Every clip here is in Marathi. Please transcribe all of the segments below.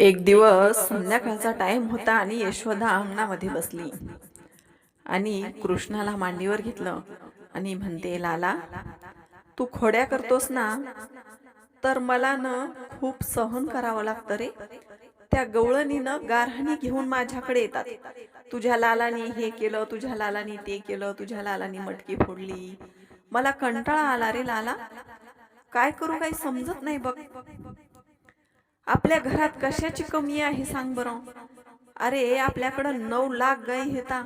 एक दिवस संध्याकाळचा टाईम होता आणि यशोदा अंगणामध्ये बसली. आणि कृष्णाला मांडीवर घेतलं आणि म्हणते लाला तू खोड्या करतोस ना तर मला न खूप सहन करावं लागतं रे. त्या गवळणीनं गारहाणी घेऊन माझ्याकडे येतात. तुझ्या लालानी हे केलं तुझ्या लालानी ते केलं तुझ्या लालानी मटकी फोडली. मला कंटाळा आला रे लाला. काय करू काही समजत नाही बघ. आपल्या घरात कशाची कमी आहे सांग बरं. अरे आपल्याकडं नऊ लाख गाई घेता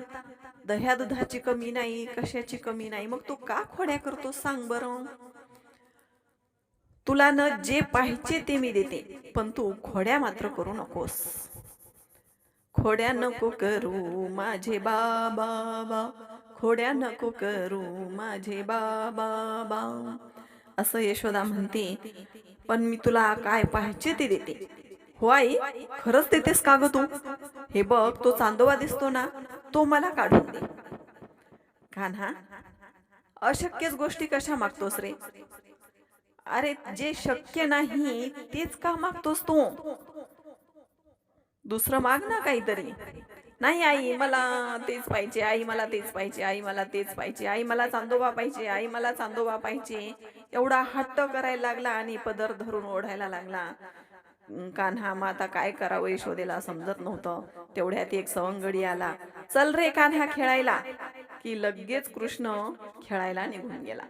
दह्या दुधाची कमी नाही कशाची कमी नाही. मग तू का खोड्या करतो सांग बरं. तुला न जे पाहिजे ते मी देते पण तू खोड्या मात्र करू नकोस. खोड्या नको करू माझे बाबा बा. खोड्या नको करू माझे बाबा बा. असं यशोदा म्हणते पण मी तुला काय पाहिजे ते देते. हो आई खरंच देतेस का ग तू? हे बघ तो चांदोबा दिसतो ना तो मला काढून दे. कान्हा अशक्यच गोष्टी कशा मागतोस रे? अरे जे शक्य नाही तेच का मागतोस तू? दुसरं माग ना काहीतरी. नाही आई मला तेच पाहिजे आई मला तेच पाहिजे आई मला तेच पाहिजे आई मला चांदोबा पाहिजे आई मला चांदोबा पाहिजे. एवढा हट्ट करायला लागला आणि पदर धरून ओढायला लागला. कान्हा मग आता काय करावं यशोदेला समजत नव्हतं. तेवढ्यात एक सवंगडी आला. चल रे कान्हा खेळायला. की लगेच कृष्ण खेळायला निघून गेला.